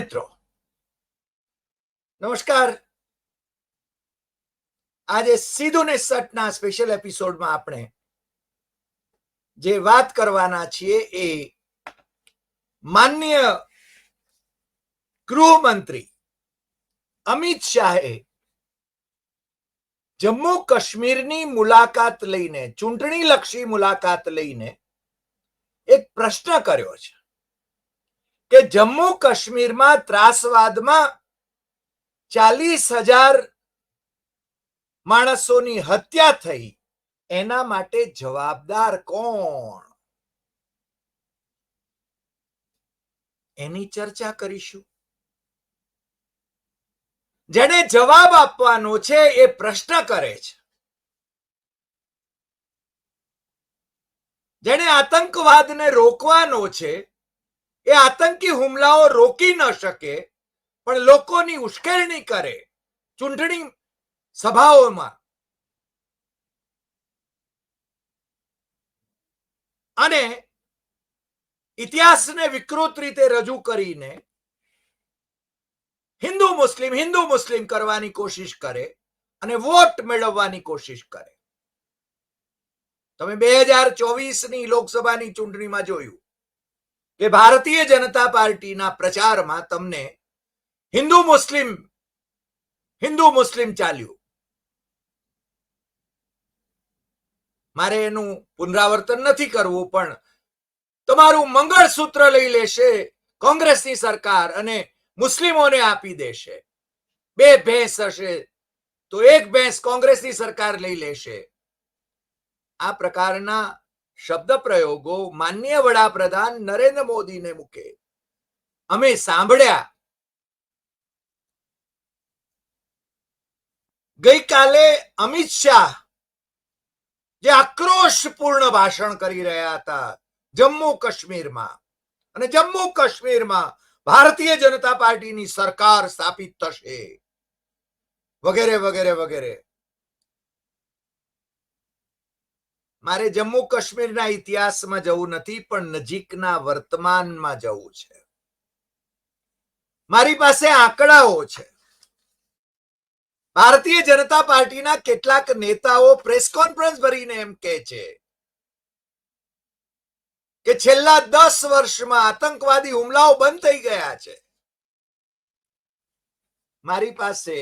મિત્રો નમસ્કાર. આજે સીધું ને સટના સ્પેશિયલ એપિસોડમાં આપણે જે વાત કરવાના છીએ એ માન્ય ગૃહમંત્રી અમિત શાહે જમ્મુ કાશ્મીરની મુલાકાત લઈને ચૂંટણી લક્ષી મુલાકાત લઈને એક પ્રશ્ન કર્યો છે. કે જમ્મુ કાશ્મીરમાં ત્રાસવાદમાં ચાલીસ હજાર માણસોની હત્યા થઈ. એના માટે જવાબદાર કોણ? એની ચર્ચા કરીશું. જેને જવાબ આપવાનો છે એ પ્રશ્ન કરે છે. જેને આતંકવાદને રોકવાનો છે એ આતંકી હુમલાઓ રોકી ન શકે, પણ લોકોની ઉશ્કેરણી કરે ચૂંટણી સભાઓમાં. અને ઇતિહાસને વિકૃત રીતે રજૂ કરીને હિન્દુ મુસ્લિમ હિન્દુ મુસ્લિમ કરવાની કોશિશ કરે અને વોટ મેળવવાની કોશિશ કરે. તમે બે હજાર ચોવીસની લોકસભાની ચૂંટણીમાં જોયું. કે ભારતીય જનતા પાર્ટીના પ્રચારમાં તમને હિન્દુ મુસ્લિમ હિન્દુ મુસ્લિમ ચાલ્યું. મારે એનું પુનરાવર્તન નથી કરવું, પણ તમારું મંગળસૂત્ર લઈ લેશે કોંગ્રેસની સરકાર અને મુસ્લિમોને આપી દેશે. બે ભેંસ હશે તો એક ભેંસ કોંગ્રેસની સરકાર લઈ લેશે. આ પ્રકારના શબ્દ પ્રયોગો માન્ય વડાપ્રધાન નરેન્દ્ર મોદીને મૂકે. અમે સાંભળ્યા. ગઈકાલે અમિત શાહ જે આક્રોશપૂર્ણ ભાષણ કરી રહ્યા હતા જમ્મુ કાશ્મીરમાં. અને જમ્મુ કાશ્મીરમાં ભારતીય જનતા પાર્ટીની સરકાર સ્થાપિત થશે. વગેરે વગેરે વગેરે. મારે જમ્મુ કાશ્મીરના ઇતિહાસમાં જવું નથી, પણ નજીકના વર્તમાનમાં જવું છે. મારી પાસે આંકડાઓ છે. ભારતીય જનતા પાર્ટીના કેટલાક નેતાઓ પ્રેસ કોન્ફરન્સ ભરીને એમ કહે છે કે છેલ્લા દસ વર્ષમાં આતંકવાદી હુમલાઓ બંધ થઈ ગયા છે. મારી પાસે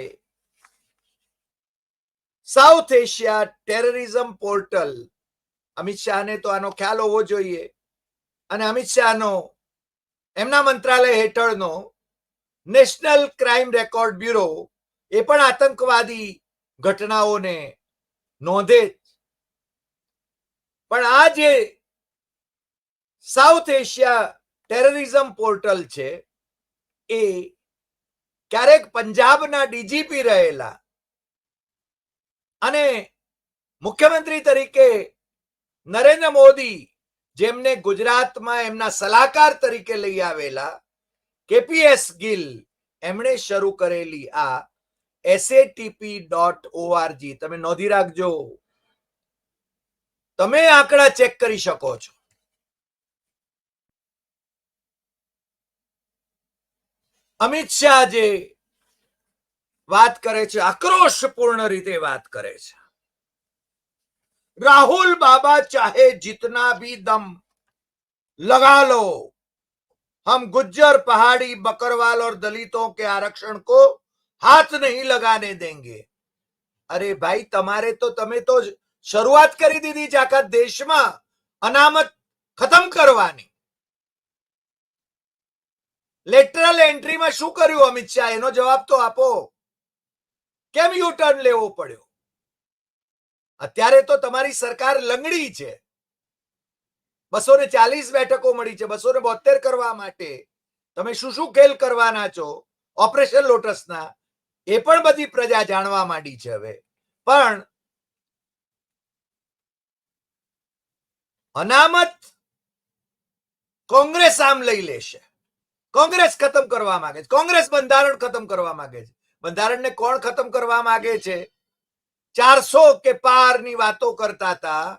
South Asia terrorism portal Amit શાહને તો આનો ખ્યાલ હોવો જોઈએ અને અમિત શાહનો, એમના મંત્રાલય હેઠળનો નેશનલ ક્રાઇમ રેકોર્ડ બ્યુરો એ પણ આતંકવાદી ઘટનાઓને નોંધે. પણ આ જે સાઉથ એશિયા ટેરરિઝમ પોર્ટલ છે, એ ક્યારેક પંજાબના ડીજીપી રહેલા અને મુખ્યમંત્રી તરીકે નરેન્દ્ર મોદી, જેમને ગુજરાતમાં એમના સલાહકાર તરીકે લઈ આવેલા કેપીએસ ગિલ, એમણે શરૂ કરેલી આ એસએટીપી ડોટ ઓઆરજી તમે નોંધી રાખજો. તમે આંકડા ચેક કરી શકો છો. અમિત શાહ જે વાત કરે છે, આક્રોશપૂર્ણ રીતે વાત કરે છે. राहुल बाबा चाहे जितना भी दम लगा लो हम गुज्जर पहाड़ी बकरवाल और दलितों के आरक्षण को हाथ नहीं लगाने देंगे અરે ભાઈ તમારે તો તમે તો શરૂઆત કરી દીધી છે આખા દેશમાં અનામત ખતમ કરવાની લેટરલ એન્ટ્રીમાં શું કર્યું અમિત શાહ એનો જવાબ તો આપો કેમ યુ ટર્ન લેવો પડ્યો અત્યારે તો તમારી સરકાર લંગડી છે. બસો ને ચાલીસ બેઠકો મળી છે બસો ને બોતેર કરવા માટે. તમે શું શું ખેલ કરવાના છો? ઓપરેશન લોટસના. એ પણ બધી પ્રજા જાણવા માંડી છે હવે. પણ અનામત કોંગ્રેસ આમ લઈ લેશે. કોંગ્રેસ ખતમ કરવા માંગે છે. કોંગ્રેસ બંધારણ ખતમ કરવા માંગે છે. બંધારણને કોણ ખતમ કરવા માંગે છે? ચારસો કે પારની વાતો કરતા હતા.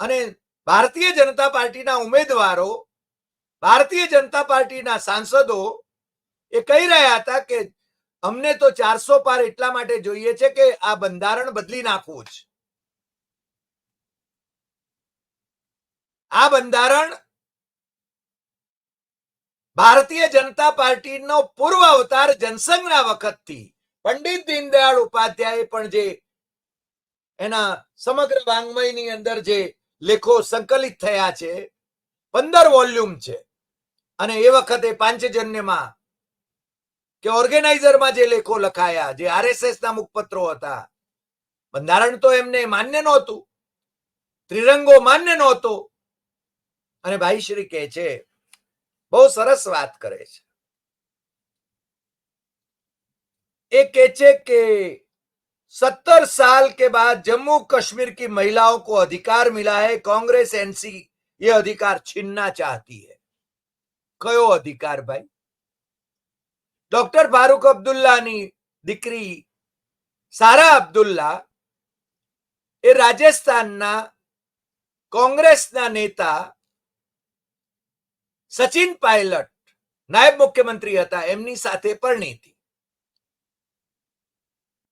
અને ભારતીય જનતા પાર્ટીના ઉમેદવારો, ભારતીય જનતા પાર્ટીના સાંસદો એ કહી રહ્યા હતા કે અમને તો ચારસો પાર એટલા માટે જોઈએ છે કે આ બંધારણ બદલી નાખવું જ. આ બંધારણ ભારતીય જનતા પાર્ટીનો પૂર્વ અવતાર જનસંઘના વખતથી પંડિત દીનદયાળ ઉપાધ્યાય પણ જે એના સમગ્ર વાંગ્મયની અંદર જે લેખો સંકલિત થયા છે, પંદર વોલ્યુમ છે. અને એ વખતે પાંચજન્યમાં કે ઓર્ગેનાઇઝરમાં જે લેખો લખાયા, જે આરએસએસ ના મુખપત્રો હતા, બંધારણ તો એમને માન્ય નહોતું, ત્રિરંગો માન્ય નહોતો. અને ભાઈ શ્રી કહે છે, બહુ સરસ વાત કરે છે. એ કહે છે કે सत्तर साल के बाद जम्मू कश्मीर की महिलाओं को अधिकार मिला है कांग्रेस एनसी ये अधिकार छीनना चाहती है કયો અધિકાર ભાઈ ડોક્ટર ફારૂક અબ્દુલ્લાની દીકરી સારા અબ્દુલ્લા એ રાજસ્થાનના કોંગ્રેસના નેતા સચિન પાયલટ નાયબ મુખ્યમંત્રી હતા એમની સાથે પરણી હતી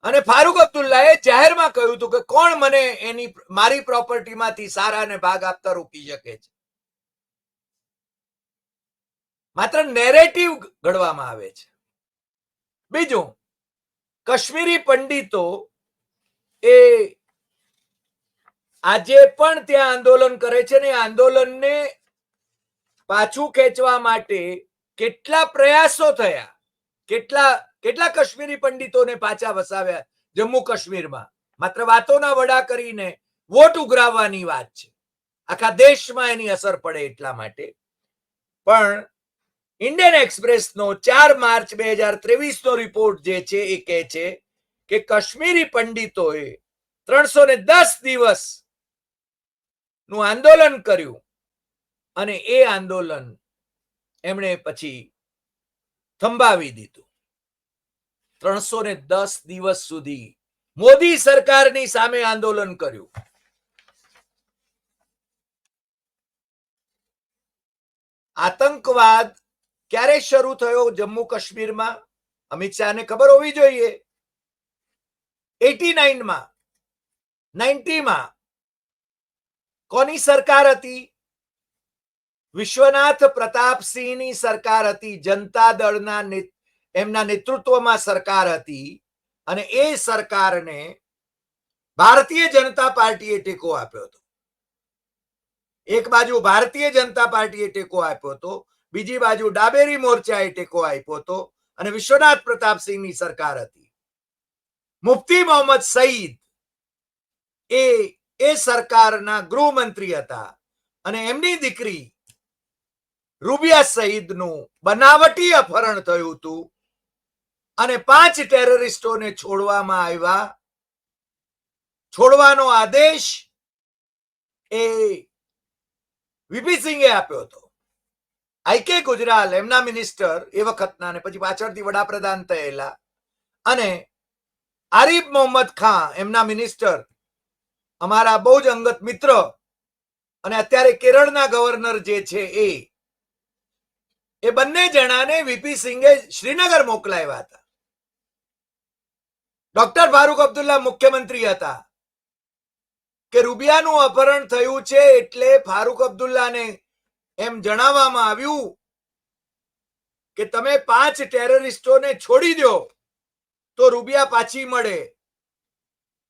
અને ફારૂક અબ્દુલ્લાએ જાહેરમાં કહ્યું હતું કે કોણ મને એની મારી પ્રોપર્ટીમાંથી સારાને ભાગ આપતા રોકી શકે છે? માત્ર નેરેટિવ ઘડવામાં આવે છે. બીજું, કાશ્મીરી પંડિતો એ આજે પણ ત્યાં આંદોલન કરે છે ને આંદોલનને પાછું ખેંચવા માટે કેટલા પ્રયાસો થયા, કેટલા કેટલા કાશ્મીરી પંડિતોને પાછા વસાવ્યા જમ્મુ કાશ્મીરમાં? માત્ર વાતોના વડા કરીને વોટ ઉઘરાવવાની વાત છે. આખા દેશમાં એની અસર પડે એટલા માટે. પણ ઇન્ડિયન એક્સપ્રેસનો ચાર માર્ચ બે હજાર ત્રેવીસ નો રિપોર્ટ જે છે એ કહે છે કે કાશ્મીરી પંડિતોએ ત્રણસો ને દસ દિવસનું આંદોલન કર્યું. અને એ આંદોલન એમણે પછી થંભાવી દીધું. ત્રણસો ને દસ દિવસ સુધી મોદી સરકારની સામે આંદોલન કર્યું. આતંકવાદ ક્યારે શરૂ થયો જમ્મુ કાશ્મીરમાં અમિત શાહને ખબર હોવી જોઈએ. એટી નાઇનમાં, નાઇન્ટીમાં કોની સરકાર હતી? વિશ્વનાથ પ્રતાપસિંહની સરકાર હતી, જનતા દળના નેત- એમના નેતૃત્વમાં સરકાર હતી અને એ સરકારને ભારતીય જનતા પાર્ટીએ ટેકો આપ્યો હતો. એક બાજુ ભારતીય જનતા પાર્ટીએ ટેકો આપ્યો હતો, બીજી બાજુ ડાબેરી મોરચાએ ટેકો આપ્યો હતો અને વિશ્વનાથ પ્રતાપસિંહની સરકાર હતી. મુફ્તી મોહમ્મદ સઈદ એ એ સરકારના ગૃહમંત્રી હતા અને એમની દીકરી રૂબિયા સઈદનું બનાવટી અપહરણ થયું હતું અને પાંચ ટેરરિસ્ટોને છોડવામાં આવ્યા. છોડવાનો આદેશ એ વીપી સિંઘે આપ્યો હતો. આઈકે ગુજરાલ, એમના મિનિસ્ટર, એ વખતના અને પછી પાછળથી વડાપ્રધાન થયેલા. અને આરીફ મોહમ્મદ ખાન, એમના મિનિસ્ટર, અમારા બહુ જ અંગત મિત્ર અને અત્યારે કેરળના ગવર્નર જે છે એ એ બંને જણાને વીપી સિંઘે શ્રીનગર મોકલાવ્યા હતા. ડોક્ટર ફારૂક અબ્દુલ્લા મુખ્યમંત્રી હતા. કે રૂબિયાનું અપહરણ થયું છે એટલે ફારૂક અબ્દુલ્લાને એમ જણાવવામાં આવ્યું કે તમે પાંચ ટેરરિસ્ટોને છોડી દો તો રૂબિયા પાછી મળે.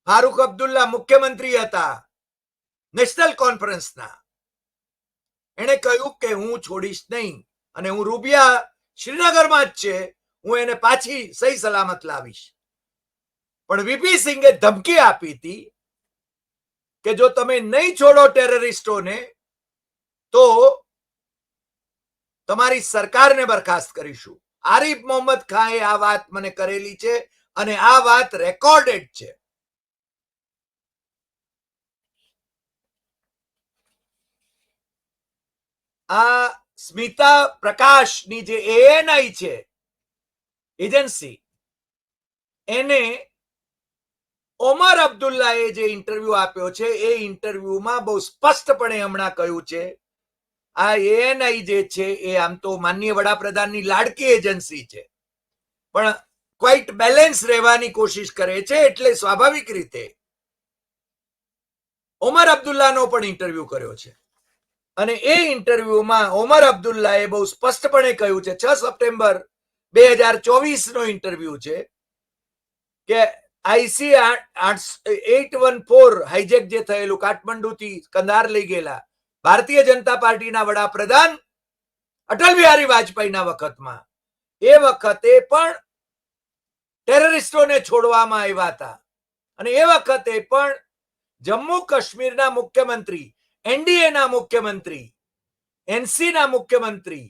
ફારૂક અબ્દુલ્લા મુખ્યમંત્રી હતા નેશનલ કોન્ફરન્સના. એણે કહ્યું કે હું છોડીશ નહીં અને હું રૂબિયા શ્રીનગરમાં જ છે, હું એને પાછી સહી સલામત લાવીશ. પણ વીપી સિંઘે ધમકી આપી હતી કે જો તમે નહીં છોડો ટેરરિસ્ટોને, તો તમારી સરકારને બરખાસ્ત કરીશું. આરિફ મોહમ્મદ ખાએ આ વાત મને કરેલી છે અને આ વાત રેકોર્ડેડ છે. આ સ્મિતા પ્રકાશની જે એએનઆઈ છે, એજન્સી, એને ઓમર અબ્દુલ્લાએ જે ઇન્ટરવ્યુ આપ્યો છે, એ ઇન્ટરવ્યુમાં બહુ સ્પષ્ટપણે હમણાં કહ્યું છે, આ એએનઆઈ જે છે, એ આમ તો માનનીય વડાપ્રધાનની લાડકી એજન્સી છે. પણ ક્વાઇટ બેલેન્સ રહેવાની કોશિશ કરે છે, એટલે સ્વાભાવિક રીતે ઓમર અબ્દુલ્લાનો પણ ઇન્ટરવ્યુ કર્યો છે. અને એ ઇન્ટરવ્યુમાં ઓમર અબ્દુલ્લાએ બહુ સ્પષ્ટપણે કહ્યું છે, છ સપ્ટેમ્બર બે હજાર ચોવીસ નો ઇન્ટરવ્યુ છે, કે IC eight one four hijack જે થયેલું, કાઠમંડુથી કંદાર લઈ ગયેલા ભારતીય જનતા પાર્ટીના વડાપ્રધાન અટલ બિહારી વાજપેયીના વખતમાં. એ વખતે પણ ટેરરિસ્ટોને છોડવામાં આવ્યા હતા. અને એ વખતે પણ જમ્મુ કાશ્મીરના મુખ્યમંત્રી, એનડીએના મુખ્યમંત્રી એનસી ના મુખ્યમંત્રી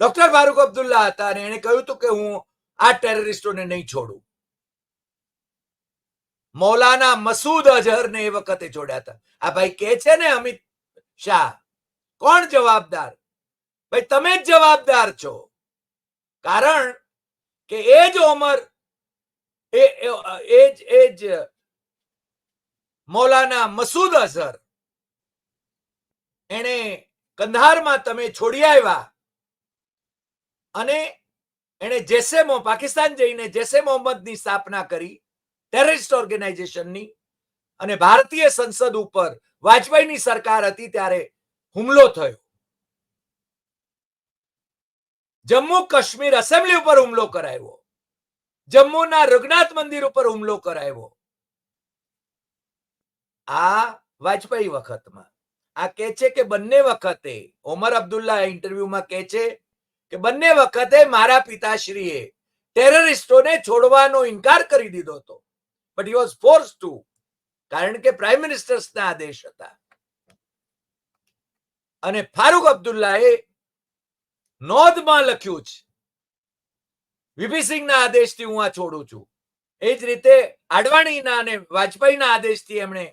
ડોક્ટર ફારૂક અબ્દુલ્લા હતા અને એને કહ્યું હતું કે હું આ ટેરરિસ્ટોને નહીં છોડું. મૌલાના મસૂદ અઝહરને એ વખતે જોડ્યા હતા. આ ભાઈ કે છે ને, અમિત શાહ? કોણ જવાબદાર? ભાઈ, તમે જ જવાબદાર છો. કારણ કે એ જ ઓમર એ, એ- જ, એ જ મૌલાના મસૂદ અઝહર. એને કંધારમાં તમે છોડી આવ્યા. અને એને જેસેમો, પાકિસ્તાન જઈને જેસે મોહમ્મદની સ્થાપના કરી. ટેરરિસ્ટ ઓર્ગેનાઇઝેશનની અને ભારતીય સંસદ ઉપર વાજપેયીની સરકાર હતી ત્યારે હુમલો થયો. જમ્મુ કાશ્મીર એસેમ્બલી ઉપર હુમલો કરાયો. જમ્મુના રઘુનાથ મંદિર ઉપર હુમલો કરાયો. આ વાજપેયી વખતમાં, આ કે છે કે બંને વખતે, ઓમર અબ્દુલ્લા ઇન્ટરવ્યુમાં કે છે કે બંને વખતે મારા પિતાશ્રીએ ટેરરિસ્ટોને છોડવાનો ઇનકાર કરી દીધો હતો. But he was force to કારણ કે પ્રાઇમ મિનિસ્ટર્સના આદેશ હતા. અને ફારૂક અબ્દુલ્લાએ નોંધમાં લખ્યું છે વીપી સિંહના આદેશથી હું આ છોડું છું. એ જ રીતે આડવાણીના અને વાજપેયીના આદેશથી એમણે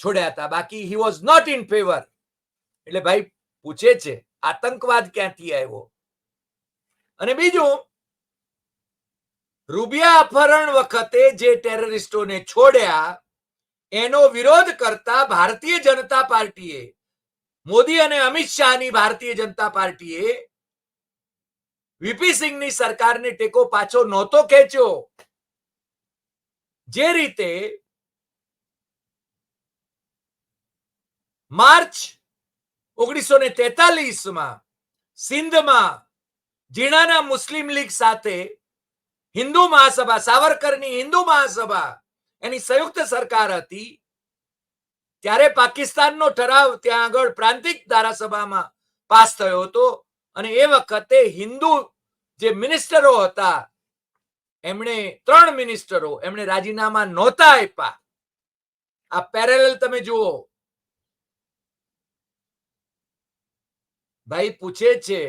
છોડ્યા હતા. બાકી he was not in favour એટલે ભાઈ પૂછે છે, આતંકવાદ ક્યાંથી આવ્યો? અને બીજું રૂબિયા અપહરણ વખતે જે ટેરરિસ્ટોને છોડ્યા, એનો વિરોધ કરતા ભારતીય જનતા પાર્ટીએ, મોદી અને અમિત શાહની ભારતીય જનતા પાર્ટીએ, વીપી સરકારને ટેકો પાછો નહોતો ખેંચ્યો. જે રીતે માર્ચ ઓગણીસો ને તેતાલીસમાં સિંધમાં જીણાના મુસ્લિમ લીગ સાથે હિન્દુ મહાસભા, સાવરકરની હિન્દુ મહાસભા, એની સંયુક્ત સરકાર હતી. ત્યારે પાકિસ્તાનનો ઠરાવ ત્યાં આગળ પ્રાંતિક ધારાસભામાં પાસ થયો હતો અને એ વખતે હિન્દુ જે મિનિસ્ટરો હતા, એમણે ત્રણ મિનિસ્ટરો એમણે રાજીનામા નહોતા આપ્યા. આ પેરેલલ તમે જુઓ. ભાઈ પૂછે છે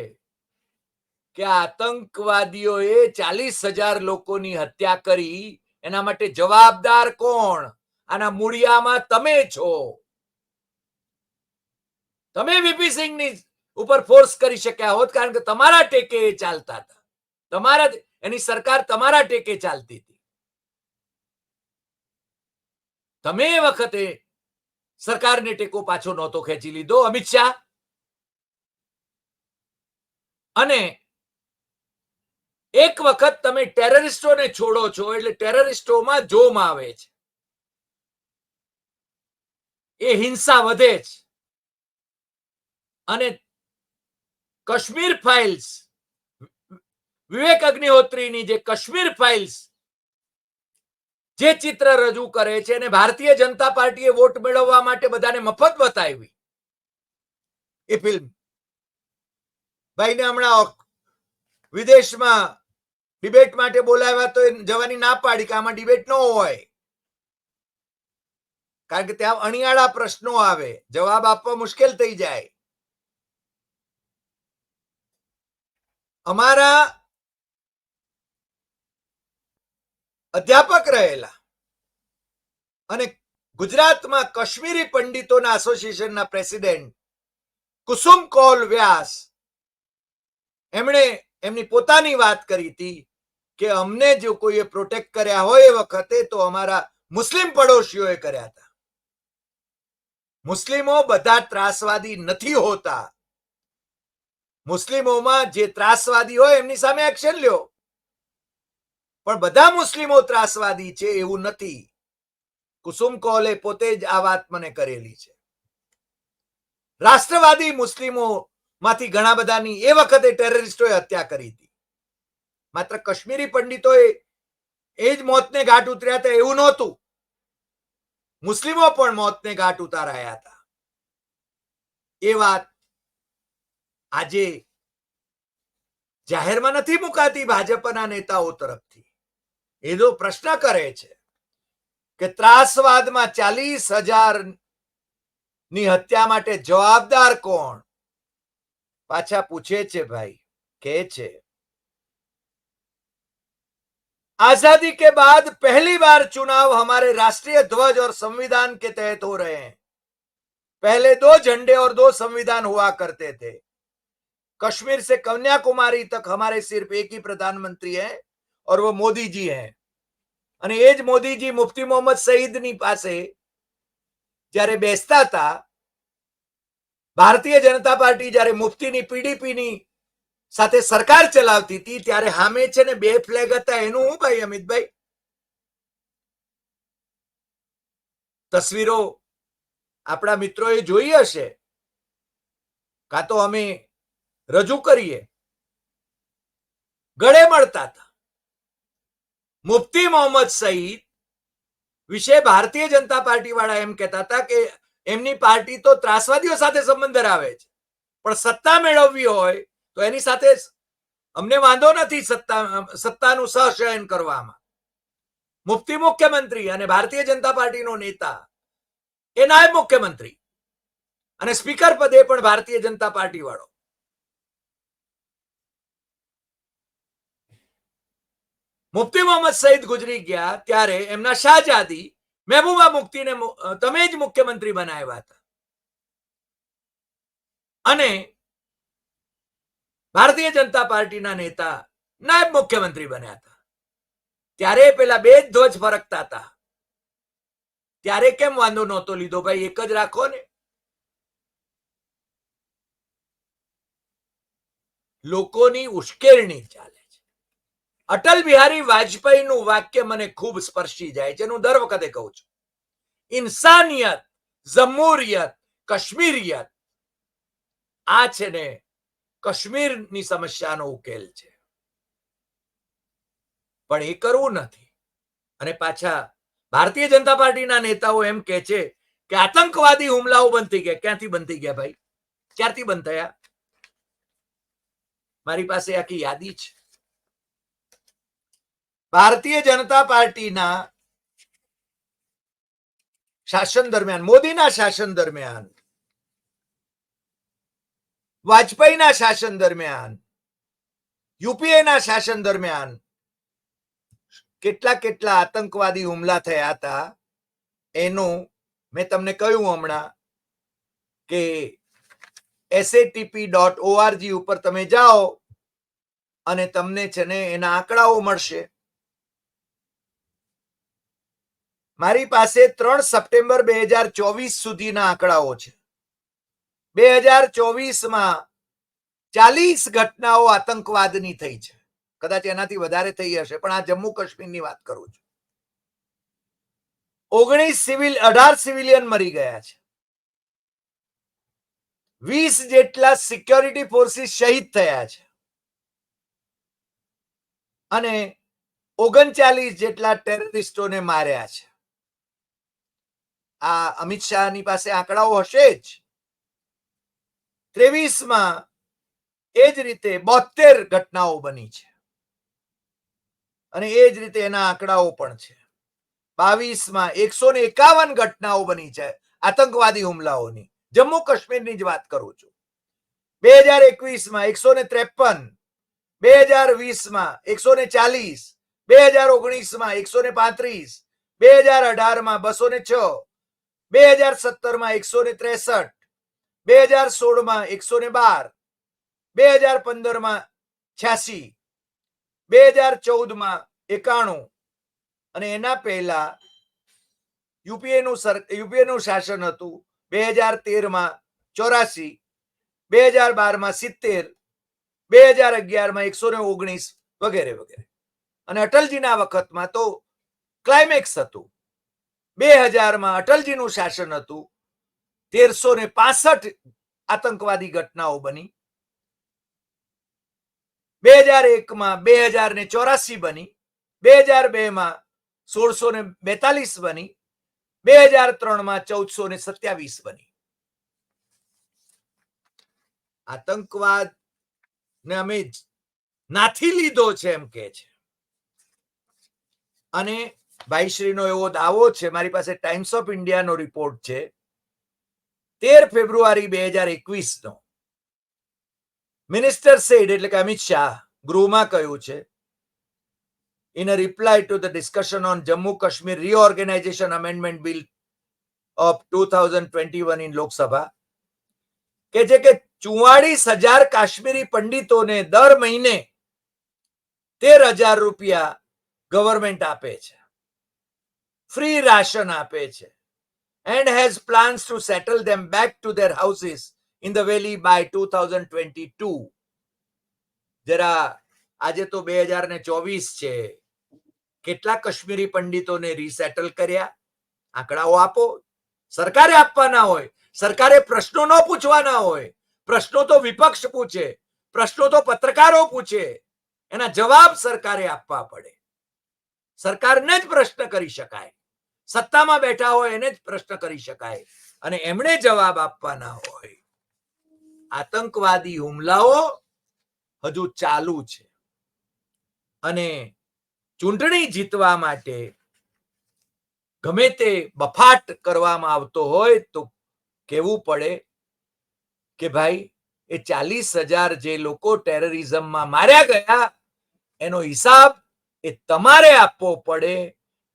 કે આતંકવાદીઓએ ચાલીસ હજાર લોકોની હત્યા કરી. એના માટે જવાબદાર કોણ? આના મૂળિયામાં તમે છો. તમે વીપી સિંહની ઉપર ફોર્સ કરી શક્યા હોત કારણ કે તમારા ટેકે એ ચાલતા હતા. તમારા એની સરકાર તમારા ટેકે ચાલતી હતી. તમે એ વખતે સરકારને ટેકો પાછો નહોતો ખેંચી લીધો, અમિત શાહ. અને એક વખત તમે ટેરરિસ્ટોને છોડો છો, એટલે ટેરરિસ્ટોમાં જોમ આવે છે. એ હિંસા વધે છે. અને કાશ્મીર ફાઇલ્સ, વિવેક અગ્નિહોત્રીની જે કાશ્મીર ફાઇલ્સ, જે ચિત્ર રજૂ કરે છે અને ભારતીય જનતા પાર્ટીએ વોટ મેળવવા માટે બધાને મફત બતાવી. એ ફિલ્મ. ભાઈને હમણાં વિદેશમાં ડિબેટ માટે બોલાવ્યા તો જવાની ના પાડી કે આમાં ડિબેટ ન હોય. કારણ કે ત્યાં અણિયાળા પ્રશ્નો આવે. જવાબ આપવા મુશ્કેલ થઈ જાય. અમારા અધ્યાપક રહેલા અને ગુજરાતમાં કાશ્મીરી પંડિતોના એસોસિએશનના પ્રેસિડેન્ટ કુસુમ કૌલ વ્યાસ, એમણે એમની પોતાની વાત કરી હતી કે અમને જો કોઈએ પ્રોટેક્ટ કર્યા હોય એ વખતે તો અમારા મુસ્લિમ પડોશીઓએ કર્યા હતા. મુસ્લિમો બધા ત્રાસવાદી નથી હોતા. મુસ્લિમોમાં જે ત્રાસવાદી હોય એમની સામે એક્શન લ્યો. પણ બધા મુસ્લિમો ત્રાસવાદી છે એવું નથી. કુસુમ કોહલે પોતે જ આ વાત મને કરેલી છે. રાષ્ટ્રવાદી મુસ્લિમો માંથી ઘણા બધાની એ વખતે ટેરરિસ્ટોએ હત્યા કરી હતી. માત્ર કશ્મીરી પંડિતો એ જ મોતને ઘાટ ઉતર્યા હતા એવું નહોતું. મુસ્લિમો પણ મોતને ઘાટ ઉતારાયા હતા. એ વાત આજે જાહેરમાં નથી મુકાતી ભાજપના નેતાઓ તરફથી. એ તો પ્રશ્ન કરે છે કે ત્રાસવાદમાં ચાલીસ હજારની હત્યા માટે જવાબદાર કોણ? પાછા પૂછે છે ભાઈ કે છે आजादी के बाद पहली बार चुनाव हमारे राष्ट्रीय ध्वज और संविधान के तहत हो रहे हैं पहले दो झंडे और दो संविधान हुआ करते थे कश्मीर से कन्याकुमारी तक हमारे सिर्फ एक ही प्रधानमंत्री है और वो मोदी जी हैं અને એ જ મોદીજી મુફ્તી મોહમ્મદ સઈદની પાસે જ્યારે બેસતા હતા ભારતીય જનતા પાર્ટી જ્યારે મુફ્તીની પીડીપીની સાથે સરકાર ચલાવતી હતી, ત્યારે હામે છે ને બે ફ્લેગ હતા. એનું હું ભાઈ, અમિતભાઈ? તસવીરો આપણા મિત્રોએ જોઈ હશે. કાં તો અમે રજૂ કરીએ. ગળે મળતા હતા. મુફ્તી મોહમ્મદ સઈદ વિશે ભારતીય જનતા પાર્ટી વાળા એમ કહેતા હતા કે એમની પાર્ટી તો ત્રાસવાદીઓ સાથે સંબંધ ધરાવે છે. પણ સત્તા મેળવવી હોય તો એની સાથે અમને વાંધો નથી સત્તા, સત્તાનું સહશયન કરવામાં. મુફ્તી મુખ્યમંત્રી અને ભારતીય જનતા પાર્ટીનો નેતા, એ નાયબ મુખ્યમંત્રી અને સ્પીકર પદે પણ ભારતીય જનતા પાર્ટી વાળો મુફ્તી મોહમ્મદ સઈદ ગુજરી ગયા ત્યારે એમના શાહજાદી મહેબૂબા મુફ્તીને તમે જ મુખ્યમંત્રી બનાવ્યા હતા. અને ભારતીય જનતા પાર્ટીના નેતા નાયબ મુખ્યમંત્રી બન્યા હતા. ત્યારે પેલા બે જ ધ્વજ ફરકતા હતા. ત્યારે કેમ વાંધો નહોતો લીધો ભાઈ? એક જ રાખો ને. લોકોની ઉશ્કેરણી ચાલે છે. અટલ બિહારી વાજપેયીનું વાક્ય મને ખૂબ સ્પર્શી જાય છે. હું દર વખતે કહું છું. ઇન્સાનિયત, જમહુરિયત, કશ્મીરિયત આ છે ને કાશ્મીરની સમસ્યાનો ઉકેલ છે. પણ એ કરવું નથી. અને પાછા ભારતીય જનતા પાર્ટીના નેતાઓ એમ કે છે કે આતંકવાદી હુમલાઓ બંધ ગયા. ક્યાંથી બનતી ગયા ભાઈ? ક્યારથી બંધ થયા? મારી પાસે આખી યાદી છે. ભારતીય જનતા પાર્ટીના શાસન દરમિયાન, મોદીના શાસન દરમિયાન વાજપેયીના શાસન દરમિયાન, યુપીએના શાસન દરમિયાન કેટલા કેટલા આતંકવાદી હુમલા થયા હતા, એનું મેં તમને કહ્યું હમણાં કે એસએટીપી ડોટ ઓઆરજી ઉપર તમે જાઓ અને તમને છે ને એના આંકડાઓ મળશે. મારી પાસે ત્રણ સપ્ટેમ્બર બે હજાર ચોવીસ સુધીના આંકડાઓ છે. બે હજાર ચોવીસમાં ચાલીસ ઘટનાઓ આતંકવાદની થઈ છે. કદાચ એનાથી વધારે થઈ હશે, પણ આ જમ્મુ કાશ્મીરની વાત કરું છું. ઓગણીસ સિવિલ, અઢાર સિવિલિયન મરી ગયા છે. વીસ જેટલા સિક્યોરિટી ફોર્સિસ શહીદ થયા છે. અને ઓગણચાલીસ જેટલા ટેરરિસ્ટોને માર્યા છે. આ અમિત શાહની પાસે આંકડાઓ હશે જ. ત્રેવીસમાં એ જ રીતે બોતેર ઘટનાઓ બની છે. અને એ જ રીતે એના આંકડાઓ પણ છે. બાવીસમાં એકસો ને એકાવન ઘટનાઓ બની છે આતંકવાદી હુમલાઓની. જમ્મુ કાશ્મીરની જ વાત કરું છું. બે હજાર એકવીસમાં એકસો ને ત્રેપન, બે હજાર વીસમાં એકસો ને ચાલીસ, બે હજાર ઓગણીસમાં એકસો ને પાંત્રીસ, બે હજાર અઢારમાં બસો ને છ, બે હજાર સત્તરમાં એકસો ને ત્રેસઠ બે હજાર સોળમાં એકસો ને બાર, બે હજાર પંદરમાં છ્યાસી, બે હજાર ચૌદમાં એકાણું અને એના પહેલા યુપીએ નું સર યુપીએ નું શાસન હતું, બે હજાર તેરમાં ચોરાસી, બે હજાર બારમાં સિત્તેર, બે હજાર અગિયારમાં એકસો ને ઓગણીસ વગેરે વગેરે. અને અટલજીના વખતમાં તો ક્લાઇમેક્સ હતું. બે હજારમાં અટલજીનું શાસન હતું. તેરસો ને પાસઠ આતંકવાદી ઘટનાઓ બની. બે હજાર એકમાં બે હજાર ને ચોરાસી બની. બે હજાર બે માં સોળસો ને બેતાલીસ બની. બે હજાર ત્રણમાં ચૌદસો ને સત્યાવીસ બની. આતંકવાદ ને અમે નાથી લીધો છે એમ કે છે. અને ભાઈશ્રીનો એવો દાવો છે, મારી પાસે ટાઈમ્સ ઓફ ઇન્ડિયાનો રિપોર્ટ છે. તેર ફેબ્રુઆરી બે હજાર એકવીસ નો મિનિસ્ટર સેડ એટલે કે અમિત શાહ ગૃહમાં કહ્યું છે reply to the discussion on Jammu Kashmir reorganisation amendment bill of two thousand twenty one in Lok Sabha કે જે કે ચુવાડીસ હજાર કાશ્મીરી પંડિતોને દર મહિને તેર હજાર રૂપિયા ગવર્મેન્ટ આપે છે ફ્રી રાશન આપે છે. And has plans to settle them back to their houses in the valley by two thousand twenty two જરા, આજે તો બે હજાર ને ચોવીસ છે. કેટલા કાશ્મીરી પંડિતોને રીસેટલ કર્યા? આંકડાઓ આપો. સરકારે આપવાના હોય. સરકારે પ્રશ્નો ન પૂછવાના હોય. પ્રશ્નો તો વિપક્ષ પૂછે. પ્રશ્નો તો પત્રકારો પૂછે. એના જવાબ સરકારે આપવા પડે. સરકારને જ પ્રશ્ન કરી શકાય. સત્તામાં બેઠા હોય એને જ પ્રશ્ન કરી શકાય. અને એમણે જવાબ આપવાના હોય. આતંકવાદી હુમલાઓ હજુ ચાલુ છે. અને ચૂંટણી જીતવા માટે ગમે તે બફાટ કરવામાં આવતો હોય તો કેવું પડે કે ભાઈ, એ ચાલીસ હજાર જે લોકો ટેરરિઝમમાં માર્યા ગયા, એનો હિસાબ એ તમારે આપવો પડે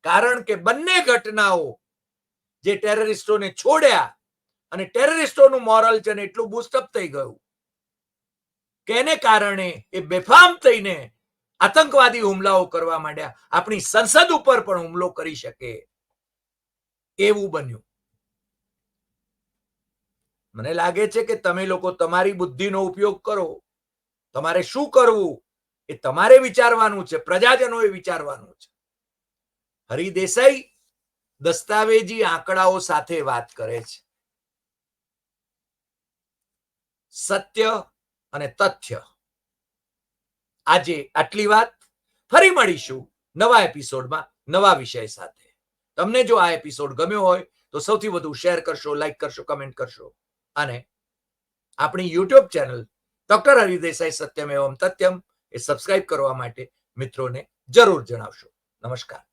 કારણ કે બંને ઘટનાઓ જે ટેરરિસ્ટોને છોડ્યા અને ટેરરિસ્ટોનું મોરલ છે ને એટલું બુસ્ટઅપ થઈ ગયું. કે કારણે એ બેફામ થઈને આતંકવાદી હુમલાઓ કરવા માંડ્યા. આપણી સંસદ ઉપર પણ હુમલો કરી શકે. એવું બન્યું. મને લાગે છે કે તમે લોકો તમારી બુદ્ધિનો ઉપયોગ કરો. તમારે શું કરવું એ તમારે વિચારવાનું છે. પ્રજાજનોએ વિચારવાનું છે. હરિ દેસાઈ દસ્તાવેજી આંકડાઓ સાથે વાત કરે છે. સત્ય અને તથ્ય. આજે આટલી વાત. ફરી મળીશું નવા એપિસોડમાં નવા વિષય સાથે. તમને જો આ એપિસોડ ગમ્યો હોય તો સૌથી વધુ શેર કરશો, લાઈક કરશો, કમેન્ટ કરશો. અને આપણી YouTube channel doctor Hari Desai Satyam Evam Tathyam એ સબસ્ક્રાઇબ કરવા માટે મિત્રોને જરૂર જણાવશો. નમસ્કાર.